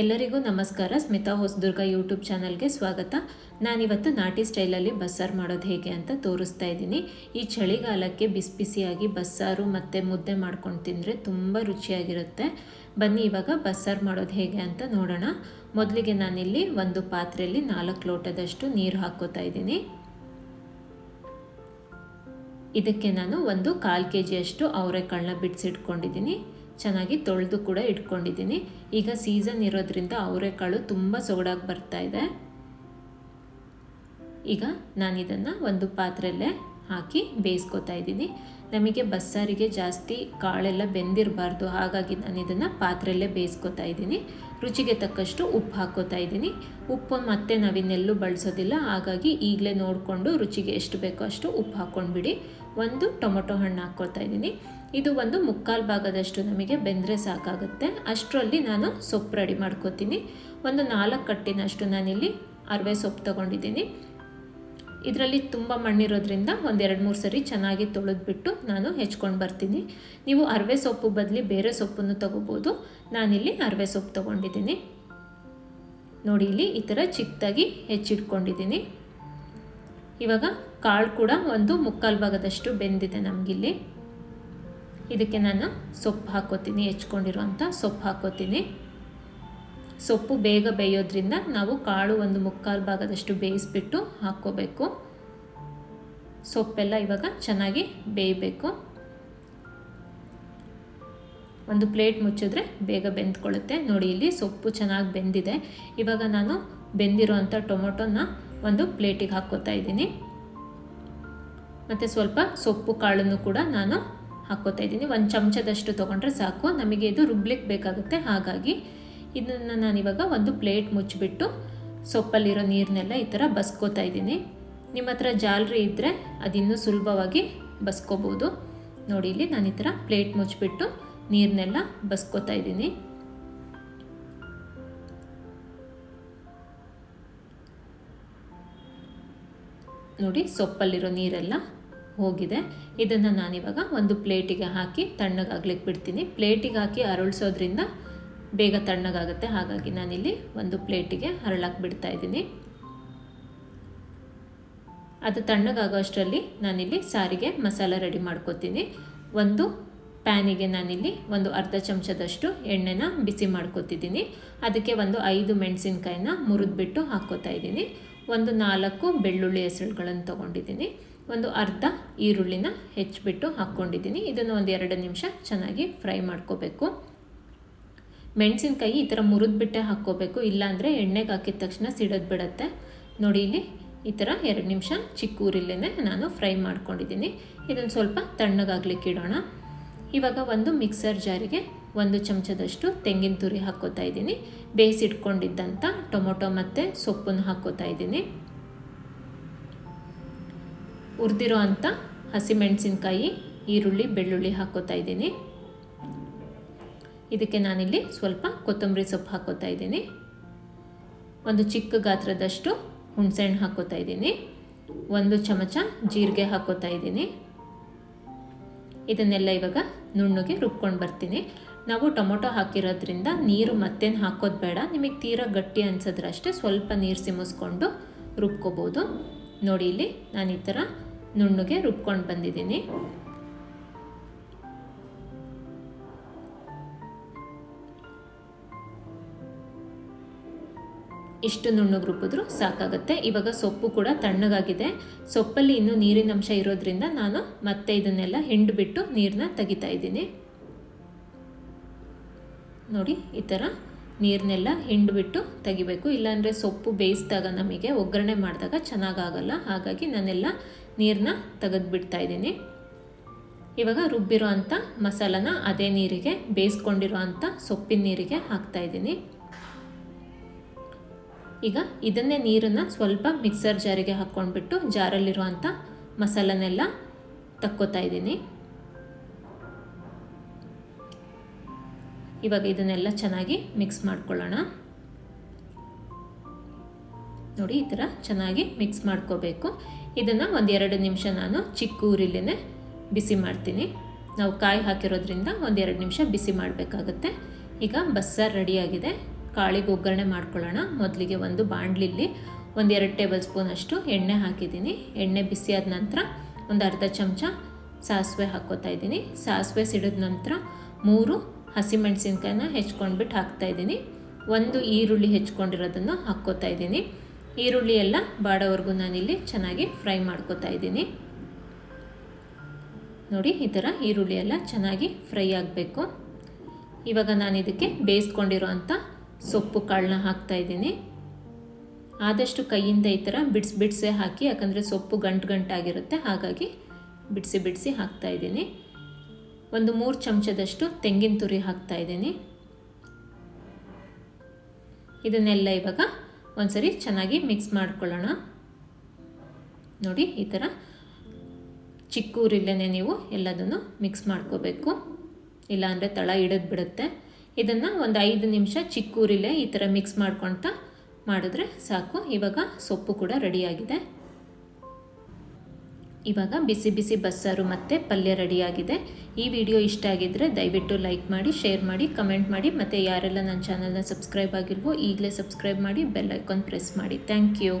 ಎಲ್ಲರಿಗೂ ನಮಸ್ಕಾರ. ಸ್ಮಿತಾ ಹೊಸದುರ್ಗ ಯೂಟ್ಯೂಬ್ ಚಾನಲ್ಗೆ ಸ್ವಾಗತ. ನಾನಿವತ್ತು ನಾಟಿ ಸ್ಟೈಲಲ್ಲಿ ಬಸ್ಸಾರು ಮಾಡೋದು ಹೇಗೆ ಅಂತ ತೋರಿಸ್ತಾ ಇದ್ದೀನಿ. ಈ ಚಳಿಗಾಲಕ್ಕೆ ಬಿಸಿ ಬಿಸಿಯಾಗಿ ಬಸ್ಸಾರು ಮತ್ತು ಮುದ್ದೆ ಮಾಡ್ಕೊಂಡು ತಿಂದರೆ ತುಂಬ ರುಚಿಯಾಗಿರುತ್ತೆ. ಬನ್ನಿ ಇವಾಗ ಬಸ್ಸಾರು ಮಾಡೋದು ಹೇಗೆ ಅಂತ ನೋಡೋಣ. ಮೊದಲಿಗೆ ನಾನಿಲ್ಲಿ ಒಂದು ಪಾತ್ರೆಯಲ್ಲಿ ನಾಲ್ಕು ಲೋಟದಷ್ಟು ನೀರು ಹಾಕೋತಾ ಇದ್ದೀನಿ. ಇದಕ್ಕೆ ನಾನು ಒಂದು ಕಾಲು ಕೆ ಜಿಯಷ್ಟು ಅವರೆಕಾಳನ್ನ ಬಿಡಿಸಿಟ್ಕೊಂಡಿದ್ದೀನಿ. ಚೆನ್ನಾಗಿ ತೊಳೆದು ಕೂಡ ಇಟ್ಕೊಂಡಿದ್ದೀನಿ. ಈಗ ಸೀಸನ್ ಇರೋದ್ರಿಂದ ಅವರೆಕಾಳು ತುಂಬ ಸೊಗಡಾಗಿ ಬರ್ತಾ ಇದೆ. ಈಗ ನಾನು ಇದನ್ನು ಒಂದು ಪಾತ್ರೆಯಲ್ಲೇ ಹಾಕಿ ಬೇಯಿಸ್ಕೊತಾ ಇದ್ದೀನಿ. ನಮಗೆ ಬಸ್ಸಾರಿಗೆ ಜಾಸ್ತಿ ಕಾಳೆಲ್ಲ ಬೆಂದಿರಬಾರ್ದು, ಹಾಗಾಗಿ ನಾನು ಇದನ್ನು ಪಾತ್ರೆಯಲ್ಲೇ ಬೇಯಿಸ್ಕೊತಾ ಇದ್ದೀನಿ. ರುಚಿಗೆ ತಕ್ಕಷ್ಟು ಉಪ್ಪು ಹಾಕೋತಾ ಇದ್ದೀನಿ. ಉಪ್ಪು ಮತ್ತೆ ನಾವಿನ್ನೆಲ್ಲೂ ಬಳಸೋದಿಲ್ಲ, ಹಾಗಾಗಿ ಈಗಲೇ ನೋಡಿಕೊಂಡು ರುಚಿಗೆ ಎಷ್ಟು ಬೇಕೋ ಅಷ್ಟು ಉಪ್ಪು ಹಾಕ್ಕೊಂಡ್ಬಿಡಿ. ಒಂದು ಟೊಮೊಟೊ ಹಣ್ಣು ಹಾಕ್ಕೊತಾ ಇದ್ದೀನಿ. ಇದು ಒಂದು ಮುಕ್ಕಾಲು ಭಾಗದಷ್ಟು ನಮಗೆ ಬೆಂದರೆ ಸಾಕಾಗುತ್ತೆ. ಅಷ್ಟರಲ್ಲಿ ನಾನು ಸೊಪ್ಪು ರೆಡಿ ಮಾಡ್ಕೋತೀನಿ. ಒಂದು ನಾಲ್ಕು ಕಟ್ಟಿನಷ್ಟು ನಾನಿಲ್ಲಿ ಅರವೆ ಸೊಪ್ಪು ತೊಗೊಂಡಿದ್ದೀನಿ. ಇದರಲ್ಲಿ ತುಂಬ ಮಣ್ಣಿರೋದ್ರಿಂದ ಒಂದೆರಡು ಮೂರು ಸರಿ ಚೆನ್ನಾಗಿ ತೊಳೆದ್ಬಿಟ್ಟು ನಾನು ಹೆಚ್ಕೊಂಡು ಬರ್ತೀನಿ. ನೀವು ಅರವೆ ಸೊಪ್ಪು ಬದಲಿ ಬೇರೆ ಸೊಪ್ಪನ್ನು ತೊಗೋಬೋದು. ನಾನಿಲ್ಲಿ ಅರವೆ ಸೊಪ್ಪು ತೊಗೊಂಡಿದ್ದೀನಿ. ನೋಡಿ, ಇಲ್ಲಿ ಈ ಥರ ಚಿಕ್ಕದಾಗಿ ಹೆಚ್ಚಿಟ್ಕೊಂಡಿದ್ದೀನಿ. ಇವಾಗ ಕಾಳು ಕೂಡ ಒಂದು ಮುಕ್ಕಾಲು ಭಾಗದಷ್ಟು ಬೆಂದಿದೆ ನಮಗಿಲ್ಲಿ. ಇದಕ್ಕೆ ನಾನು ಸೊಪ್ಪು ಹಾಕೋತೀನಿ ಹೆಚ್ಕೊಂಡಿರುವಂಥ ಸೊಪ್ಪು ಹಾಕೋತೀನಿ ಸೊಪ್ಪು ಬೇಗ ಬೇಯೋದ್ರಿಂದ ನಾವು ಕಾಳು ಒಂದು ಮುಕ್ಕಾಲು ಭಾಗದಷ್ಟು ಬೇಯಿಸ್ಬಿಟ್ಟು ಹಾಕ್ಕೋಬೇಕು. ಸೊಪ್ಪೆಲ್ಲ ಇವಾಗ ಚೆನ್ನಾಗಿ ಬೇಯಬೇಕು. ಒಂದು ಪ್ಲೇಟ್ ಮುಚ್ಚಿದ್ರೆ ಬೇಗ ಬೆಂದ್ಕೊಳ್ಳುತ್ತೆ. ನೋಡಿ, ಇಲ್ಲಿ ಸೊಪ್ಪು ಚೆನ್ನಾಗಿ ಬೆಂದಿದೆ. ಇವಾಗ ನಾನು ಬೆಂದಿರೋ ಅಂಥ ಟೊಮೊಟೊನ ಒಂದು ಪ್ಲೇಟಿಗೆ ಹಾಕ್ಕೋತಾ ಇದ್ದೀನಿ. ಮತ್ತು ಸ್ವಲ್ಪ ಸೊಪ್ಪು ಕಾಳನ್ನು ಕೂಡ ನಾನು ಹಾಕ್ಕೋತಾ ಇದ್ದೀನಿ. ಒಂದು ಚಮಚದಷ್ಟು ತೊಗೊಂಡ್ರೆ ಸಾಕು. ನಮಗೆ ಇದು ರುಬ್ಲಿಕ್ಕೆ ಬೇಕಾಗುತ್ತೆ. ಹಾಗಾಗಿ ಇದನ್ನು ನಾನಿವಾಗ ಒಂದು ಪ್ಲೇಟ್ ಮುಚ್ಚಿಬಿಟ್ಟು ಸೊಪ್ಪಲ್ಲಿರೋ ನೀರನ್ನೆಲ್ಲ ಈ ಥರ ಬಸ್ಕೋತಾ ಇದ್ದೀನಿ. ನಿಮ್ಮ ಹತ್ರ ಜಾಲರಿ ಇದ್ದರೆ ಅದಿನ್ನೂ ಸುಲಭವಾಗಿ ಬಸ್ಕೋಬೋದು. ನೋಡಿ, ಇಲ್ಲಿ ನಾನು ಈ ಥರ ಪ್ಲೇಟ್ ಮುಚ್ಚಿಬಿಟ್ಟು ನೀರನ್ನೆಲ್ಲ ಬಸ್ಕೋತಾ ಇದ್ದೀನಿ. ನೋಡಿ, ಸೊಪ್ಪಲ್ಲಿರೋ ನೀರೆಲ್ಲ ಹೋಗಿದೆ. ಇದನ್ನು ನಾನಿವಾಗ ಒಂದು ಪ್ಲೇಟಿಗೆ ಹಾಕಿ ತಣ್ಣಗಾಗ್ಲಿಕ್ಕೆ ಬಿಡ್ತೀನಿ. ಪ್ಲೇಟಿಗೆ ಹಾಕಿ ಅರಳಿಸೋದ್ರಿಂದ ಬೇಗ ತಣ್ಣಗಾಗುತ್ತೆ. ಹಾಗಾಗಿ ನಾನಿಲ್ಲಿ ಒಂದು ಪ್ಲೇಟಿಗೆ ಅರಳಕ್ಕೆ ಬಿಡ್ತಾ ಇದ್ದೀನಿ. ಅದು ತಣ್ಣಗಾಗೋ ಅಷ್ಟರಲ್ಲಿ ನಾನಿಲ್ಲಿ ಸಾರಿಗೆ ಮಸಾಲ ರೆಡಿ ಮಾಡ್ಕೋತೀನಿ. ಒಂದು ಪ್ಯಾನಿಗೆ ನಾನಿಲ್ಲಿ ಒಂದು ಅರ್ಧ ಚಮಚದಷ್ಟು ಎಣ್ಣೆನ ಬಿಸಿ ಮಾಡ್ಕೋತಿದ್ದೀನಿ. ಅದಕ್ಕೆ ಒಂದು ಐದು ಮೆಣಸಿನ್ಕಾಯಿನ ಮುರಿದ್ಬಿಟ್ಟು ಹಾಕ್ಕೋತಾ ಇದ್ದೀನಿ. ಒಂದು ನಾಲ್ಕು ಬೆಳ್ಳುಳ್ಳಿ ಹೆಸರುಗಳನ್ನು ತೊಗೊಂಡಿದ್ದೀನಿ. ಒಂದು ಅರ್ಧ ಈರುಳ್ಳಿನ ಹೆಚ್ಚಿಬಿಟ್ಟು ಹಾಕ್ಕೊಂಡಿದ್ದೀನಿ. ಇದನ್ನು ಒಂದು ಎರಡು ನಿಮಿಷ ಚೆನ್ನಾಗಿ ಫ್ರೈ ಮಾಡ್ಕೋಬೇಕು. ಮೆಣಸಿನ್ಕಾಯಿ ಈ ಥರ ಮುರಿದ್ಬಿಟ್ಟೆ ಹಾಕ್ಕೋಬೇಕು. ಇಲ್ಲಾಂದರೆ ಎಣ್ಣೆಗೆ ಹಾಕಿದ ತಕ್ಷಣ ಸಿಡೋದು ಬಿಡುತ್ತೆ. ನೋಡಿ ಇಲ್ಲಿ ಈ ಥರ ಎರಡು ನಿಮಿಷ ಚಿಕ್ಕ ಊರಿಲ್ಲೇ ನಾನು ಫ್ರೈ ಮಾಡ್ಕೊಂಡಿದ್ದೀನಿ. ಇದನ್ನು ಸ್ವಲ್ಪ ತಣ್ಣಗಾಗ್ಲಿಕ್ಕೆ ಇಡೋಣ. ಇವಾಗ ಒಂದು ಮಿಕ್ಸರ್ ಜಾರಿಗೆ ಒಂದು ಚಮಚದಷ್ಟು ತೆಂಗಿನ ತುರಿ ಹಾಕ್ಕೋತಾ ಇದ್ದೀನಿ. ಬೇಯಿಸಿಟ್ಕೊಂಡಿದ್ದಂಥ ಟೊಮೊಟೊ ಮತ್ತು ಸೊಪ್ಪನ್ನು ಹಾಕ್ಕೋತಾ ಇದ್ದೀನಿ. ಹುರಿದಿರೋ ಅಂಥ ಹಸಿಮೆಣಸಿನ್ಕಾಯಿ ಈರುಳ್ಳಿ, ಬೆಳ್ಳುಳ್ಳಿ ಹಾಕ್ಕೋತಾ ಇದ್ದೀನಿ. ಇದಕ್ಕೆ ನಾನಿಲ್ಲಿ ಸ್ವಲ್ಪ ಕೊತ್ತಂಬರಿ ಸೊಪ್ಪು ಹಾಕೋತಾ ಇದ್ದೀನಿ. ಒಂದು ಚಿಕ್ಕ ಗಾತ್ರದಷ್ಟು ಹುಣಸೆಹಣ್ಣು ಹಾಕೋತಾ ಇದ್ದೀನಿ. ಒಂದು ಚಮಚ ಜೀರಿಗೆ ಹಾಕೋತಾ ಇದ್ದೀನಿ. ಇದನ್ನೆಲ್ಲ ಇವಾಗ ನುಣ್ಣಗೆ ರುಬ್ಕೊಂಡು ಬರ್ತೀನಿ. ನಾವು ಟೊಮೊಟೊ ಹಾಕಿರೋದ್ರಿಂದ ನೀರು ಮತ್ತೇನು ಹಾಕೋದು ಬೇಡ. ನಿಮಗೆ ತೀರಾ ಗಟ್ಟಿ ಅನ್ಸಿದ್ರಷ್ಟೇ ಸ್ವಲ್ಪ ನೀರು ಸಿಮಿಸ್ಕೊಂಡು ರುಬ್ಕೋಬೋದು. ನೋಡಿ ಇಲ್ಲಿ ನಾನು ಈ ಥರ ನುಣ್ಣಗೆ ರುಬ್ಕೊಂಡು ಬಂದಿದ್ದೀನಿ. ಇಷ್ಟು ನುಣ್ಣಗೆ ರುಬ್ಬಿದ್ರು ಸಾಕಾಗುತ್ತೆ. ಇವಾಗ ಸೊಪ್ಪು ಕೂಡ ತಣ್ಣಗಾಗಿದೆ. ಸೊಪ್ಪಲ್ಲಿ ಇನ್ನೂ ನೀರಿನ ಅಂಶ ಇರೋದ್ರಿಂದ ನಾನು ಮತ್ತೆ ಇದನ್ನೆಲ್ಲ ಹಿಂಡ್ಬಿಟ್ಟು ನೀರನ್ನ ತೆಗಿತಾ ಇದ್ದೀನಿ. ನೋಡಿ, ಈ ಥರ ನೀರನ್ನೆಲ್ಲ ಹಿಂಡ್ಬಿಟ್ಟು ತೆಗಿಬೇಕು. ಇಲ್ಲಾಂದರೆ ಸೊಪ್ಪು ಬೇಯಿಸಿದಾಗ ನಮಗೆ ಒಗ್ಗರಣೆ ಮಾಡಿದಾಗ ಚೆನ್ನಾಗಾಗಲ್ಲ. ಹಾಗಾಗಿ ನಾನೆಲ್ಲ ನೀರನ್ನ ತೆಗೆದುಬಿಡ್ತಾ ಇದ್ದೀನಿ. ಇವಾಗ ರುಬ್ಬಿರೋ ಅಂಥ ಮಸಾಲನ ಅದೇ ನೀರಿಗೆ, ಬೇಯಿಸ್ಕೊಂಡಿರೋ ಅಂಥ ಸೊಪ್ಪಿನ ನೀರಿಗೆ ಹಾಕ್ತಾ ಇದ್ದೀನಿ. ಈಗ ಇದನ್ನೇ ನೀರನ್ನು ಸ್ವಲ್ಪ ಮಿಕ್ಸರ್ ಜಾರಿಗೆ ಹಾಕ್ಕೊಂಡ್ಬಿಟ್ಟು ಜಾರಲ್ಲಿರುವಂಥ ಮಸಾಲನೆಲ್ಲ ತಕ್ಕೋತಾ ಇದ್ದೀನಿ. ಇವಾಗ ಇದನ್ನೆಲ್ಲ ಚೆನ್ನಾಗಿ ಮಿಕ್ಸ್ ಮಾಡ್ಕೊಳ್ಳೋಣ. ನೋಡಿ, ಈ ಥರ ಚೆನ್ನಾಗಿ ಮಿಕ್ಸ್ ಮಾಡ್ಕೋಬೇಕು. ಇದನ್ನು ಒಂದೆರಡು ನಿಮಿಷ ನಾನು ಚಿಕ್ಕ ಊರಿಲ್ಲೇ ಬಿಸಿ ಮಾಡ್ತೀನಿ. ನಾವು ಕಾಯಿ ಹಾಕಿರೋದ್ರಿಂದ ಒಂದೆರಡು ನಿಮಿಷ ಬಿಸಿ ಮಾಡಬೇಕಾಗುತ್ತೆ. ಈಗ ಬಸ್ಸಾರು ರೆಡಿಯಾಗಿದೆ. ಕಾಳಿಗೆ ಒಗ್ಗರಣೆ ಮಾಡ್ಕೊಳ್ಳೋಣ. ಮೊದಲಿಗೆ ಒಂದು ಬಾಣಲಿಲಿ ಒಂದು ಎರಡು ಟೇಬಲ್ ಸ್ಪೂನಷ್ಟು ಎಣ್ಣೆ ಹಾಕಿದ್ದೀನಿ. ಎಣ್ಣೆ ಬಿಸಿ ಆದ ನಂತರ ಒಂದು ಅರ್ಧ ಚಮಚ ಸಾಸಿವೆ ಹಾಕ್ಕೋತಾ ಇದ್ದೀನಿ. ಸಾಸಿವೆ ಸಿಡಿದ ನಂತರ ಮೂರು ಹಸಿಮೆಣಸಿನ್ಕಾಯಿನ ಹೆಚ್ಕೊಂಡ್ಬಿಟ್ಟು ಹಾಕ್ತಾಯಿದ್ದೀನಿ ಒಂದು ಈರುಳ್ಳಿ ಹೆಚ್ಕೊಂಡಿರೋದನ್ನು ಹಾಕ್ಕೋತಾ ಇದ್ದೀನಿ. ಈರುಳ್ಳಿ ಎಲ್ಲ ಬಾಡೋವರೆಗೂ ನಾನಿಲ್ಲಿ ಚೆನ್ನಾಗಿ ಫ್ರೈ ಮಾಡ್ಕೋತಾ ಇದ್ದೀನಿ. ನೋಡಿ, ಈ ಥರ ಈರುಳ್ಳಿ ಎಲ್ಲ ಚೆನ್ನಾಗಿ ಫ್ರೈ ಆಗಬೇಕು. ಇವಾಗ ನಾನು ಇದಕ್ಕೆ ಬೇಯಿಸ್ಕೊಂಡಿರೋ ಅಂಥ ಸೊಪ್ಪು ಕಾಳನ್ನ ಹಾಕ್ತಾ ಇದ್ದೀನಿ. ಆದಷ್ಟು ಕೈಯಿಂದ ಈ ಥರ ಬಿಡ್ಸಿ ಬಿಡಿಸೇ ಹಾಕಿ, ಯಾಕಂದರೆ ಸೊಪ್ಪು ಗಂಟು ಗಂಟಾಗಿರುತ್ತೆ, ಹಾಗಾಗಿ ಬಿಡಿಸಿ ಬಿಡಿಸಿ ಹಾಕ್ತಾ ಇದ್ದೀನಿ. ಒಂದು ಮೂರು ಚಮಚದಷ್ಟು ತೆಂಗಿನ ತುರಿ ಹಾಕ್ತಾ ಇದ್ದೀನಿ. ಇದನ್ನೆಲ್ಲ ಇವಾಗ ಒಂದ್ಸರಿ ಚೆನ್ನಾಗಿ ಮಿಕ್ಸ್ ಮಾಡ್ಕೊಳ್ಳೋಣ. ನೋಡಿ, ಈ ಥರ ಚಿಕ್ಕ ಊರಿಲ್ಲೇ ನೀವು ಎಲ್ಲದನ್ನು ಮಿಕ್ಸ್ ಮಾಡ್ಕೋಬೇಕು. ಇಲ್ಲಾಂದರೆ ತಳ ಹಿಡಿದು ಬಿಡುತ್ತೆ. ಇದನ್ನು ಒಂದು ಐದು ನಿಮಿಷ ಚಿಕ್ಕ ಊರಿಲ್ಲೇ ಈ ಥರ ಮಿಕ್ಸ್ ಮಾಡ್ಕೊಳ್ತಾ ಮಾಡಿದ್ರೆ ಸಾಕು. ಇವಾಗ ಸೊಪ್ಪು ಕೂಡ ರೆಡಿಯಾಗಿದೆ. ಇವಾಗ ಬಿಸಿ ಬಿಸಿ ಬಸ್ಸಾರು ಮತ್ತು ಪಲ್ಯ ರೆಡಿಯಾಗಿದೆ. ಈ ವಿಡಿಯೋ ಇಷ್ಟ ಆಗಿದ್ದರೆ ದಯವಿಟ್ಟು ಲೈಕ್ ಮಾಡಿ, ಶೇರ್ ಮಾಡಿ, ಕಮೆಂಟ್ ಮಾಡಿ, ಮತ್ತು ಯಾರೆಲ್ಲ ನನ್ನ ಚಾನಲ್ನ ಸಬ್ಸ್ಕ್ರೈಬ್ ಆಗಿರ್ಬೋ ಈಗಲೇ ಸಬ್ಸ್ಕ್ರೈಬ್ ಮಾಡಿ, ಬೆಲ್ ಐಕಾನ್ ಪ್ರೆಸ್ ಮಾಡಿ. Thank you.